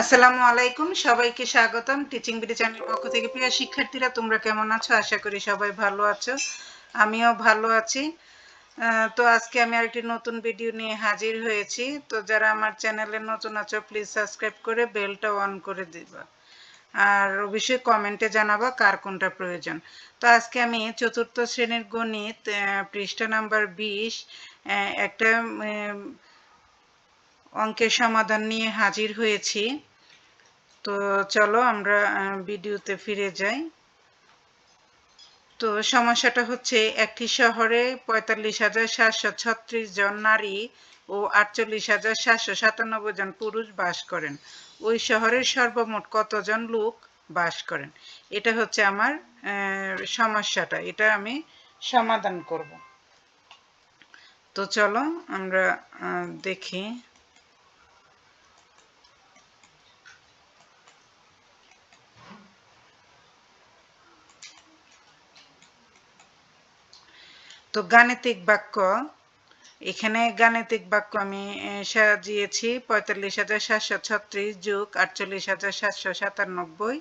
আসসালামু আলাইকুম, সবাইকে স্বাগতম টিচিং বিডি চ্যানেল পক্ষ থেকে। প্রিয় শিক্ষার্থীরা, তোমরা কেমন আছো? আশা করি সবাই ভালো আছো। আমিও ভালো আছি। তো আজকে আমি আরেকটি নতুন ভিডিও নিয়ে হাজির হয়েছি। তো যারা আমার চ্যানেলে নতুন আছো প্লিজ সাবস্ক্রাইব করে বেলটা অন করে দিবা। আর অবশ্যই কমেন্টে জানাবা কার কোনটা প্রয়োজন। তো আজকে আমি চতুর্থ শ্রেণির গণিত পৃষ্ঠা নাম্বার বিশ একটা অঙ্কের সমাধান নিয়ে হাজির হয়েছি। তো চলো আমরা ভিডিওতে ফিরে যাই। তো সমস্যাটা হচ্ছে, একটি শহরে পঁয়তাল্লিশ হাজার সাতশো ছত্রিশ জন নারী ও আটচল্লিশ হাজার সাতশো সাতানব্বই জন পুরুষ বাস করেন। ওই শহরের সর্বমোট কতজন লোক বাস করেন? এটা হচ্ছে আমার সমস্যাটা। এটা আমি সমাধান করব। তো চলো আমরা দেখি। তো গাণিতিক বাক্য, এখানে গাণিতিক বাক্য আমি সাজিয়েছি। পঁয়তাল্লিশ হাজার সাতশো ছত্রিশ যুগ, আটচল্লিশ হাজার সাতশো সাতানব্বই।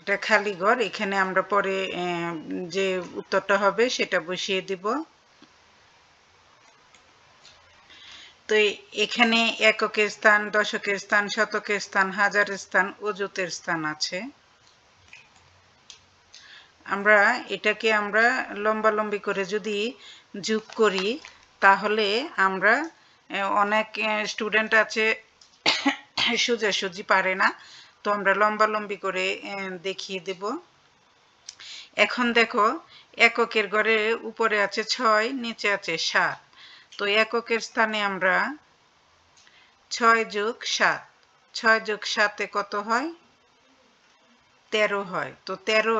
এটা খালি ঘর, এখানে আমরা পরে যে উত্তরটা হবে সেটা বসিয়ে দিব। তো এখানে এককের স্থান, দশকের স্থান, শতকের স্থান, হাজারের স্থান, অযুতের স্থান আছে। আমরা এটাকে আমরা লম্বালম্বি করে যদি যোগ করি, তাহলে আমরা অনেক স্টুডেন্ট আছে, সোজাসুজি পারে না। তো আমরা লম্বালম্বি করে দেখিয়ে দেব। এখন দেখো, এককের ঘরে উপরে আছে ছয়, নিচে আছে সাত। তো এককের স্থানে আমরা ছয় যোগ সাত। ছয় যোগ সাতে কত হয়? তেরো হয়। তো তেরো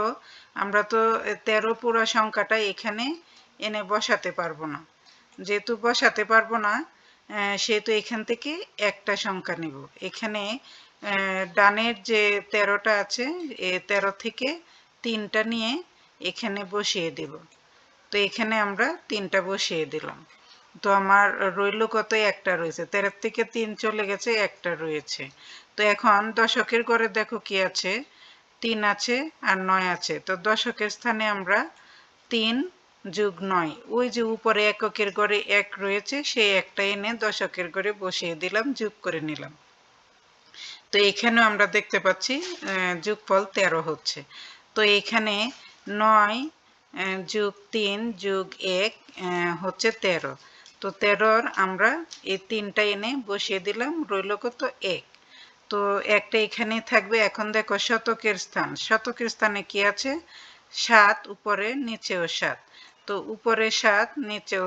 আমরা তো তেরো পুরো সংখ্যাটা এখানে এনে বসাতে পারব না। যেহেতু বসাতে পারব না সেহেতু এখান থেকে একটা সংখ্যা নিব। এখানে ডানের যে তেরোটা আছে, এ তেরো থেকে তিনটা নিয়ে এখানে বসিয়ে দেব। তো এখানে আমরা তিনটা বসিয়ে দিলাম। তো আমার রইল কত? একটা রয়েছে। তেরো থেকে তিন চলে গেছে, একটা রয়েছে। তো এখন দশকের ঘরে দেখো কি আছে। তিন আছে আর নয় আছে। তো দশকের স্থানে আমরা তিন যুগ নয়। ওই যে উপরে এককের ঘরে এক রয়েছে, সেই একটা এনে দশকের ঘরে বসিয়ে দিলাম, যোগ করে নিলাম। তো এখানেও আমরা দেখতে পাচ্ছি যোগফল তেরো হচ্ছে। তো এখানে নয় যোগ তিন, যোগ এক হচ্ছে তেরো। তো তেরোর আমরা এই তিনটা এনে বসিয়ে দিলাম, রইল কত? এক। তো একটা এখানেই থাকবে। এখন দেখো শতকের স্থান। শতকের স্থানে কি আছে? সাত, উপরে, নিচেও সাত। তো উপরে সাত, নিচেও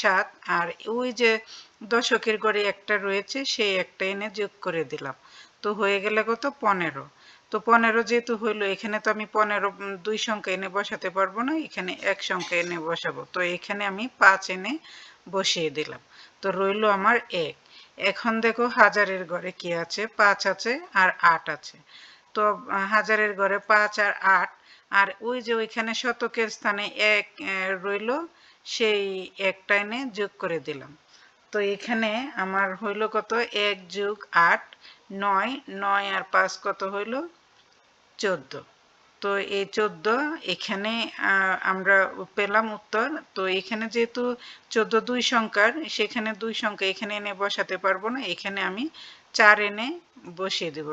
সাত। আর ওই যে দশকের ঘরে একটা রয়েছে, সেই একটা এনে যোগ করে দিলাম। তো হয়ে গেলে কত? পনেরো। তো পনেরো যেহেতু হইল, এখানে তো আমি পনেরো দুই সংখ্যা এনে বসাতে পারব না। এখানে এক সংখ্যা এনে বসাবো। তো এখানে আমি পাঁচ এনে বসিয়ে দিলাম। তো রইল আমার এক। এখন দেখো হাজারের ঘরে কি আছে? পাঁচ আছে আর আট আছে। তো হাজারের ঘরে পাঁচ আর আট, আর ওই যে ওইখানে শতকের স্থানে এক রইল, সেই একটা এনে যোগ করে দিলাম। তো এখানে আমার হইল কত? এক যোগ আট, নয় নয় আর পাঁচ কত হইল? চোদ্দ। তো এই চোদ্দ, এখানে আমরা পেলাম উত্তর। তো এখানে যেহেতু চোদ্দ দুই সংখ্যার, সেখানে দুই সংখ্যা, এখানে এনে বসাতে পারব না, এখানে আমি চার এনে বসিয়ে দেব।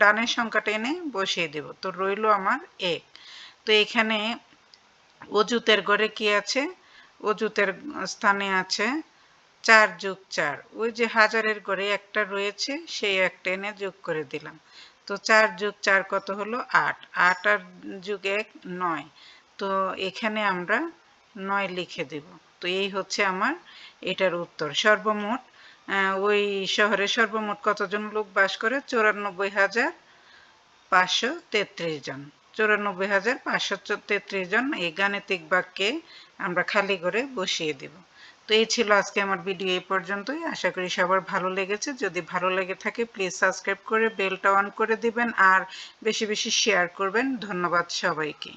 ডানের সংখ্যাটা এনে বসিয়ে দেব। তো রইল আমার এক। তো এখানে অজুতের ঘরে কি আছে? অজুতের স্থানে আছে চার যোগ চার। ওই যে হাজারের ঘরে একটা রয়েছে, সেই একটা এনে যোগ করে দিলাম। তো চার যোগ চার কত হলো? আট। আট আর যোগ এক, নয়। তো এখানে আমরা নয় লিখে দেব। তো এই হচ্ছে আমার এটার উত্তর। সর্বমোট ওই শহরে সর্বমোট কতজন লোক বাস করে? চৌরানব্বই হাজার পাঁচশো তেত্রিশ জন। চৌরানব্বই হাজার পাঁচশো তেত্রিশ জন এই গাণিতিক বাক্যে আমরা খালি করে বসিয়ে দেব। তো এই ছিল আজকে আমার ভিডিও এই পর্যন্তই। আশা করি সবার ভালো লেগেছে। যদি ভালো লেগে থাকে প্লিজ সাবস্ক্রাইব করে বেলটা অন করে দিবেন আর বেশি বেশি শেয়ার করবেন। ধন্যবাদ সবাইকে।